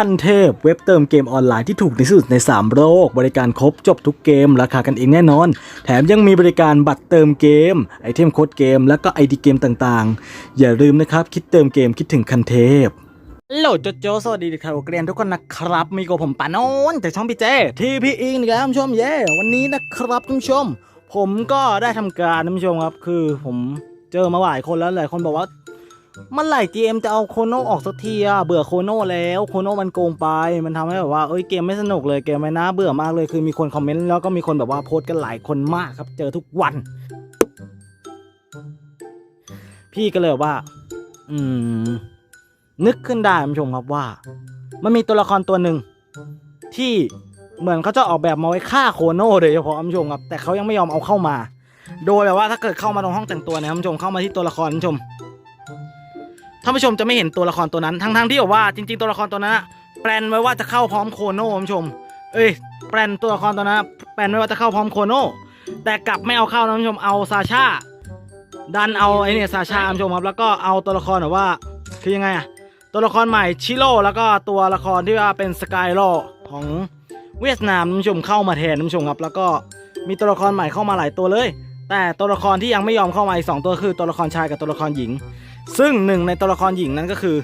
ขั้นเทพเว็บเติมเกมออนไลน์ที่ถูกที่สุดใน 3 โลก บริการครบจบทุกเกม ราคากันเองแน่นอน แถมยังมีบริการบัตรเติมเกม ไอเทมโค้ดเกม แล้วก็ไอดีเกมต่างๆ อย่าลืมนะครับ คิดเติมเกมคิดถึงคันเทพโหลดโจโจสวัสดีเด็กข่าวเกรียนทุกคนนะครับ มีกับผมปานนจากช่องพี่เจทีพีอิงนะครับท่านผู้ชมเย่วันนี้นะครับท่านผู้ชม ผมก็ได้ทำการท่านผู้ชมครับ คือผมเจอมาหลายคนแล้วหลายคนบอกว่า เมื่อไหร่ GM จะเอาโคโน่ออกสักทีอะเบื่อโคโน่แล้วโคโน่มันโกงไป มันทำให้แบบว่าเอ้ยเกมไม่สนุกเลยเกมไม่น่าเบื่อมากเลยคือมีคนคอมเมนต์แล้วก็มีคนแบบว่าโพสต์กันหลายคนมากครับ เจอทุกวัน พี่ก็เลยว่า อืม นึกขึ้นได้คุณผู้ชมครับว่า มันมีตัวละครตัวหนึ่งที่เหมือนเขาจะออกแบบมาไว้ฆ่าโคโน่โดยเฉพาะคุณผู้ชมครับ แต่เขายังไม่ยอมเอาเข้ามา โดยแบบว่าถ้าเกิดเข้ามาตรงห้องแต่งตัวเนี่ยคุณผู้ชมเข้ามาที่ตัวละครคุณผู้ชม ท่านผู้ชมจะไม่เห็นตัวละครตัวนั้น ทั้งๆที่แบบว่าจริงๆตัวละครตัวนั้นอะแปลนไว้ว่าจะเข้าพร้อมโคโน่คุณผู้ชม เอ้ยแปลนตัวละครตัวนั้นอะแปลนไว้ว่าจะเข้าพร้อมโคโน่แต่กลับไม่เอาเข้านะคุณผู้ชมเอาซาชาดันเอาไอ้เนี่ยซาชาคุณผู้ชมครับแล้วก็เอาตัวละครแบบว่าคือยังไงอะตัวละครใหม่ชิโร่แล้วก็ตัวละครที่ว่าเป็นสกายโลของเวียดนามคุณผู้ชมเข้ามาแทนคุณผู้ชมครับ แล้วก็มีตัวละครใหม่เข้ามาหลายตัวเลย แต่ตัวละครที่ยังไม่ยอมเข้ามาอีกสองตัวคือตัวละครชายกับตัวละครหญิง ซึ่งหนึ่งในตัวละครหญิงนั้นก็คือ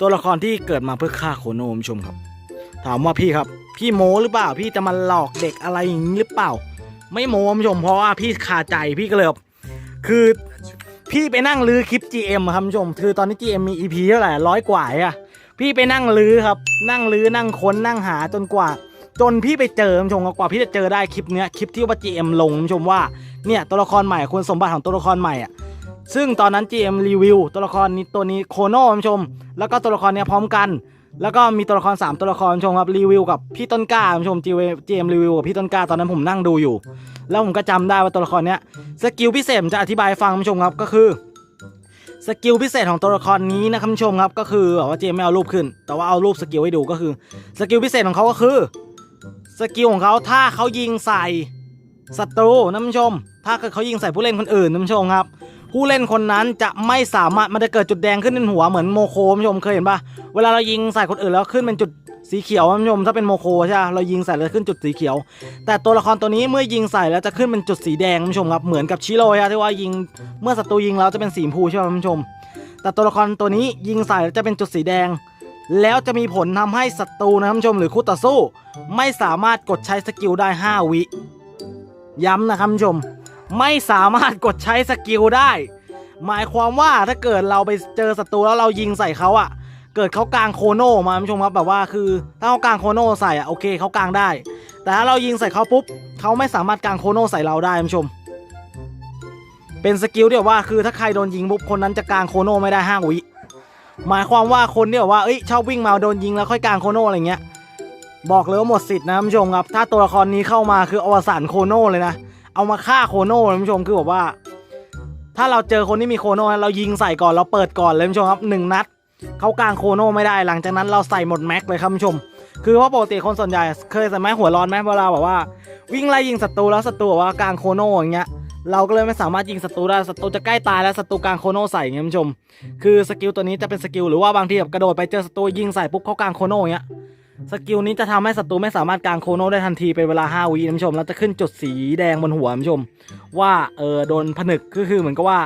ตัวละครที่เกิดมาเพื่อฆ่าโคโนมชมครับ ถามว่าพี่ครับ พี่โมหรือเปล่าพี่จะมาหลอกเด็กอะไรอย่างนี้หรือเปล่า ไม่โมผู้ชมเพราะว่าพี่คาใจพี่ก็เลยคือพี่ไปนั่งลื้อคลิป GM อะครับผู้ชม คือตอนนี้ GM มี EP เท่าไหร่ร้อยกว่าอะพี่ไปนั่งลื้อครับ นั่งลื้อนั่งค้นนั่งหาจนกว่า จนพี่ไปเจอผู้ชมกว่าพี่จะเจอได้คลิปเนี้ยคลิปที่ว่า GM ลงคุณผู้ชมว่าเนี่ยตัวละครใหม่คุณสมบัติของตัวละครใหม่อะ ซึ่งตอนนั้น GM รีวิวตัวละครนี้ตัวนี้โคโน่คุณผู้ชม แล้วก็ตัวละครเนี้ยพร้อมกัน แล้วก็มีตัวละคร 3 ตัวละครคุณผู้ชมครับรีวิวกับพี่ต้นกล้าคุณผู้ชม GM รีวิวกับพี่ต้นกล้าตอนนั้นผมนั่งดูอยู่ แล้วผมก็จำได้ว่าตัวละครเนี้ยสกิลพิเศษผมจะอธิบายให้ฟังคุณผู้ชมครับก็คือสกิลพิเศษของตัวละครนี้นะครับคุณผู้ชมครับก็คือแบบว่า GM ไม่เอารูปขึ้น แต่ว่าเอารูปสกิลให้ดูก็คือสกิลพิเศษของเขาก็คือสกิลของเขาถ้าเขายิงใส่ศัตรูนะคุณผู้ชม ถ้าเกิดเขายิงใส่ผู้เล่นคนอื่นนะคุณผู้ชมครับ ผู้เล่นคนนั้นจะไม่สามารถมันจะเกิดจุดแดงขึ้นในหัวเหมือนโมโคผู้ชมเคยเห็นปะเวลาเรายิงใส่คนอื่นแล้วขึ้นเป็นจุดสีเขียวผู้ชมถ้าเป็นโมโคใช่ปะเรายิงใส่แล้วขึ้นจุดสีเขียว แต่ตัวละครตัวนี้เมื่อยิงใส่แล้วจะขึ้นเป็นจุดสีแดงผู้ชมครับเหมือนกับชิโร่ใช่ที่ว่ายิงเมื่อศัตรูยิงแล้วจะเป็นสีชมพูใช่ไหมผู้ชม แต่ตัวละครตัวนี้ยิงใส่แล้วจะเป็นจุดสีแดง แล้วจะมีผลทำให้ศัตรูนะคุณผู้ชมหรือคู่ต่อสู้ ไม่สามารถกดใช้สกิลได้ 5 วิ ย้ำนะครับผู้ชม ไม่สามารถกดใช้สกิลได้ หมายความว่าถ้าเกิดเราไปเจอศัตรูแล้วเรายิงใส่เขาอะเกิดเขากลางโคโน่มาคุณผู้ชมครับแบบว่าคือ ถ้าเขากลางโคโน่ใส่อะโอเคเขากลางได้ แต่ถ้าเรายิงใส่เขาปุ๊บเขาไม่สามารถกลางโคโน่ใส่เราได้คุณผู้ชม เป็นสกิลที่แบบว่าคือถ้าใครโดนยิงปุ๊บคนนั้นจะกลางโคโน่ไม่ได้ห้าวิหมายความว่าคนที่แบบว่าเอ้ยชอบวิ่งมาโดนยิงแล้วค่อยกลางโคโน่อะไรเงี้ยบอกเลยว่าหมดสิทธิ์นะคุณผู้ชมครับ ถ้าตัวละครนี้เข้ามาคืออวสานโคโน่เลยนะ เอามาฆ่าโคโน่นะคุณผู้ชมคือแบบว่า ถ้าเราเจอคนที่มีโคโน่เรายิงใส่ก่อนเราเปิดก่อนเลยคุณผู้ชมครับหนึ่งนัด เขากลางโคโน่ไม่ได้หลังจากนั้นเราใส่หมดแม็กเลยครับคุณผู้ชม คือว่าปกติคนส่วนใหญ่เคยใส่ไม้หัวร้อนไหมเวลาแบบว่า วิ่งไล่ยิงศัตรูแล้วศัตรูแบบว่ากลางโคโน่อย่างเงี้ยเราก็เลยไม่สามารถยิงศัตรูได้ศัตรูจะใกล้ตายแล้วศัตรูกลางโคโน่ใส่เงี้ยคุณผู้ชม คือสกิลตัวนี้จะเป็นสกิลหรือว่าบางทีแบบกระโดดไปเจอศัตรูยิงใส่ปุ๊บเขากลางโคโน่อย่างเงี้ย สกิลนี้จะทำให้ศัตรูไม่สามารถกางโคโนได้ทันทีเป็นเวลา 5 วินะคุณผู้ชม แล้วจะขึ้นจุดสีแดงบนหัวคุณผู้ชม ว่าเออโดนผนึกก็คือเหมือนกับว่า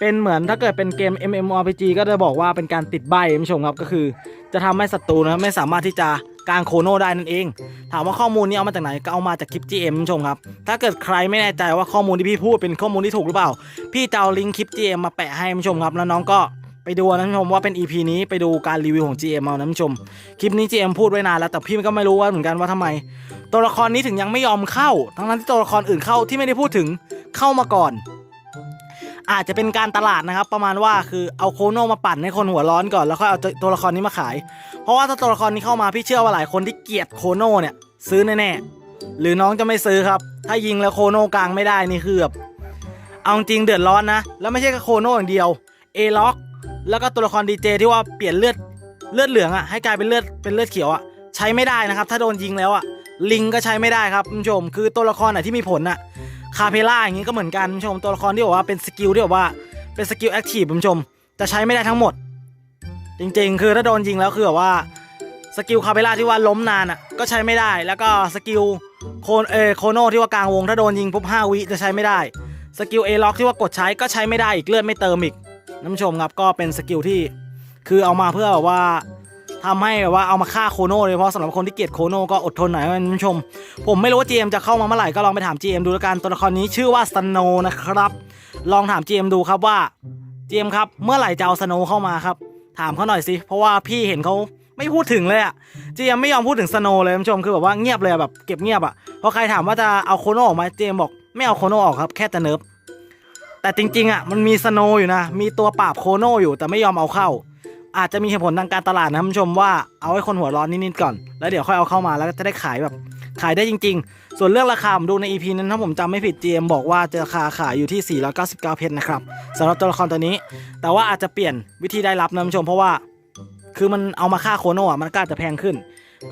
เป็นเหมือนถ้าเกิดเป็นเกม MMORPG ก็จะบอกว่าเป็นการติดใบคุณผู้ชมครับก็คือ จะทำให้ศัตรูนะไม่สามารถที่จะกางโคโนได้นั่นเอง ถามว่าข้อมูลนี้เอามาจากไหนก็เอามาจากคลิป GM คุณผู้ชมครับ ถ้าเกิดใครไม่แน่ใจว่าข้อมูลที่พี่พูดเป็นข้อมูลที่ถูกหรือเปล่า พี่จะเอาลิงก์คลิป GM มาแปะให้คุณผู้ชมครับ แล้วน้องก็ ไปดูนะคุณผู้ชมว่าเป็น EP นี้ไปดูการรีวิวของ GM เอานะคุณผู้ชม คลิปนี้ GM พูดไว้นานแล้วแต่พี่ก็ไม่รู้ว่าเหมือนกันว่าทำไม ตัวละครนี้ถึงยังไม่ยอมเข้า ทั้งนั้นที่ตัวละครอื่นเข้าที่ไม่ได้พูดถึงเข้ามาก่อน อาจจะเป็นการตลาดนะครับ ประมาณว่าคือเอาโคโนมาปั่นให้คนหัวร้อนก่อนแล้วค่อยเอาตัวละครนี้มาขาย เพราะว่าถ้าตัวละครนี้เข้ามาพี่เชื่อว่าหลายคนที่เกลียดโคโนเนี่ยซื้อแน่ๆหรือน้องจะไม่ซื้อครับ ถ้ายิงแล้วโคโนกลางไม่ได้นี่คือแบบเอาจริงเดือดร้อนนะ แล้วไม่ใช่แค่โคโนอย่างเดียวเอล็อก แล้วก็ตัวละครดีเจที่ว่าเปลี่ยนเลือดเลือดเหลืองอะให้กลายเป็นเลือดเป็นเลือดเขียวอะใช้ไม่ได้นะครับ ถ้าโดนยิงแล้วอะลิงก็ใช้ไม่ได้ครับคุณผู้ชม คือตัวละครไหนที่มีผลอะคาเพล่าอย่างนี้ก็เหมือนกันคุณผู้ชมตัวละครที่บอกว่าเป็นสกิลที่บอกว่าเป็นสกิลแอคทีฟคุณผู้ชม จะใช้ไม่ได้ทั้งหมด จริงๆ คือถ้าโดนยิงแล้วคือแบบว่าสกิลคาเบล่าที่ว่าล้มนานอะก็ใช้ไม่ได้ แล้วก็สกิลโคนเอโคโนที่ว่ากลางวง ถ้าโดนยิงปุ๊บ5วิจะใช้ไม่ได้ สกิลเอล็อกที่ว่ากดใช้ก็ใช้ไม่ได้อีกเลือดไม่เติมอีก ท่านผู้ชมครับก็เป็นสกิลที่คือเอามาเพื่อแบบว่าทำให้แบบว่าเอามาฆ่าโคโน่เลยเพราะสำหรับคนที่เกลียดโคโน่ก็อดทนหน่อยนะท่านผู้ชม ผมไม่รู้ว่า GM จะเข้ามาเมื่อไหร่ก็ลองไปถาม GM ดูแล้วกันตัวละครนี้ชื่อว่าสโนนะครับ ลองถาม GM ดูครับว่า GM ครับเมื่อไหร่จะเอาสโนเข้ามาครับ ถามเขาหน่อยสิเพราะว่าพี่เห็นเขาไม่พูดถึงเลยอะ GM ไม่ยอมพูดถึงสโนเลยท่านผู้ชมคือแบบว่าเงียบเลยแบบเก็บเงียบอะพอใครถามว่าจะเอาโคโน่ออกไหมา GM บอกไม่เอาโคโน่ออกครับแค่แต่เนิร์ฟ แต่จริงๆอะมันมีสโนอยู่นะ มีตัวปราบโคโนอยู่แต่ไม่ยอมเอาเข้า อาจจะมีเหตุผลทางการตลาดนะท่านผู้ชมว่าเอาให้คนหัวร้อนนิดๆก่อน แล้วเดี๋ยวค่อยเอาเข้ามาแล้วก็จะได้ขายแบบขายได้จริง ๆ ส่วนเรื่องราคาผมดูใน EP นั้นถ้าผมจำไม่ผิด GM บอกว่าจะราคาขายอยู่ที่ 499 เพชรนะครับสำหรับตัวละครตัวนี้ แต่ว่าอาจจะเปลี่ยนวิธีได้รับนะท่านผู้ชมเพราะว่า คือมันเอามาฆ่าโคโน่ะมันก็อาจจะแพงขึ้น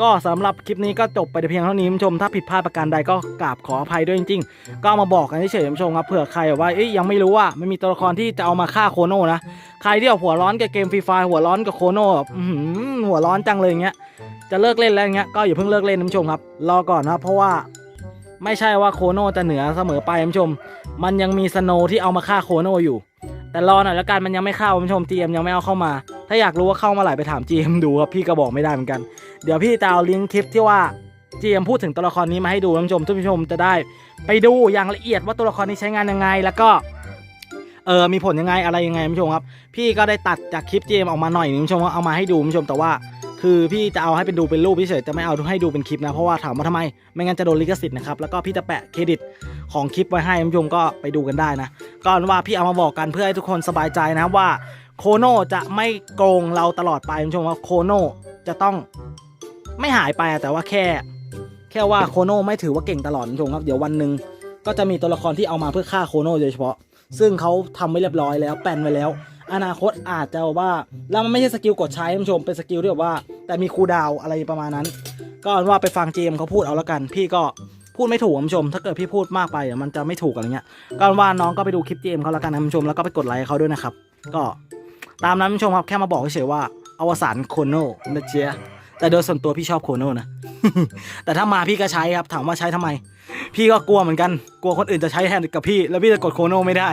ก็สำหรับคลิปนี้ก็จบไปเพียงเท่านี้ท่านผู้ชมถ้าผิดพลาดประการใดก็กราบขออภัยด้วยจริงๆ ก็เอามาบอกกันเฉยๆท่านผู้ชมครับเผื่อใครว่าเอ้ยยังไม่รู้ว่ามันมีตัวละครที่จะเอามาฆ่าโคโน่นะใครที่หัวร้อนกับเกมฟรีไฟหัวร้อนกับโคโน่หัวร้อนจังเลยอย่างเงี้ยจะเลิกเล่นแล้วอย่างเงี้ยก็อย่าเพิ่งเลิกเล่นท่านผู้ชมครับ รอก่อนนะเพราะว่าไม่ใช่ว่าโคโน่จะเหนือเสมอไปท่านผู้ชม มันยังมีสโนที่เอามาฆ่าโคโน่อยู่ แต่รอหน่อยแล้วกันมันยังไม่เข้าท่านผู้ชม GM ยังไม่เอาเข้ามา ถ้าอยากรู้ว่าเข้ามาไหร่ไปถาม GM ดูครับพี่ก็บอกไม่ได้เหมือนกัน เดี๋ยวพี่จะเอาลิงก์คลิปที่ว่า GM พูดถึงตัวละครนี้มาให้ดูท่านผู้ชมท่านผู้ชมจะได้ ไปดูอย่างละเอียดว่าตัวละครนี้ใช้งานยังไง แล้วก็เออมีผลยังไงอะไรยังไงท่านผู้ชมครับ พี่ก็ได้ตัดจากคลิป GM ออกมาหน่อยนึงท่านผู้ชมเอามาให้ดูท่านผู้ชมแต่ว่าคือพี่จะเอาให้เป็นดูเป็นรูปพิเฉยๆจะไม่เอาให้ดูเป็นคลิปนะเพราะว่าถามว่าทำไมไม่งั้นจะโดนลิขสิทธิ์นะครับแล้วก็พี่จะแปะเครดิตของคลิปไว้ให้ท่านผู้ชมก็ไปดูกันได้นะก็เอนว่าพี่เอามาบอกกันเพื่อให้ทุกคนสบายใจนะว่า โคโน่จะไม่โกงเราตลอดไปท่านผู้ชมว่าโคโน่จะต้องไม่หายไปแต่ว่าแค่ แค่ว่าโคโน่ไม่ถือว่าเก่งตลอดท่านผู้ชมครับเดี๋ยววันหนึ่งก็จะมีตัวละครที่เอามาเพื่อฆ่าโคโน่โดยเฉพาะ ซึ่งเขาทำไว้เรียบร้อยแล้วแปลนไว้แล้ว อนาคตอาจจะว่าแล้วมันไม่ใช่สกิลกดใช้ท่านผู้ชมเป็นสกิลที่แบบว่า แต่มีคูดาวอะไรประมาณนั้น ก็ว่าไปฟังเจมเขาพูดเอาแล้วกัน พี่ก็พูดไม่ถูกท่านผู้ชม ถ้าเกิดพี่พูดมากไปเดี๋ยวมันจะไม่ถูกอะไรเงี้ยก็ว่าน้องก็ไปดูคลิปเจมเขาแล้วกันนะท่านผู้ชมแล้วก็ไปกดไลค์เขาด้วยนะครับ ก็ ตามนั้นผู้ชมครับแค่มาบอกเฉยๆว่าอวสานโคโน่นะเจียแต่โดยส่วนตัวพี่ชอบโคโน่นะ แต่ถ้ามาพี่ก็ใช้ครับ ถามว่าใช้ทำไม พี่ก็กลัวเหมือนกัน กลัวคนอื่นจะใช้แทนกับพี่ แล้วพี่จะกดโคโน่ไม่ได้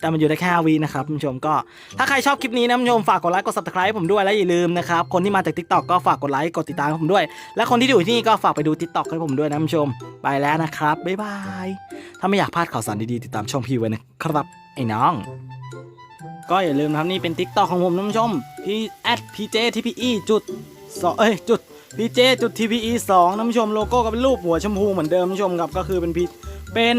แต่มันอยู่ได้แค่วีนะครับคุณผู้ชมก็ ถ้าใครชอบคลิปนี้นะคุณผู้ชมฝากกดไลค์กด subscribe ให้ผมด้วยและอย่าลืมนะครับ คนที่มาจาก TikTok ก็ฝากกดไลค์กดติดตามให้ผมด้วย และคนที่อยู่ที่นี่ก็ฝากไปดู TikTok ให้ผมด้วยนะคุณผู้ชม ไปแล้วนะครับบ๊ายบายถ้าไม่อยากพลาดข่าวสารดีๆติดตามช่องพี่ไว้นะครับไอ้น้อง ก็อย่าลืมนะครับนี่เป็นทิกตอกของผมท่านผู้ชมพี่แอดพีเจุดสองเอ้ยจุดพีเจจุดทีพีอีสองท่านผู้ชมโลโก้ก็เป็นรูปหัวชมพูเหมือนเดิมท่านผู้ชมครับก็คือเป็นพีเป็น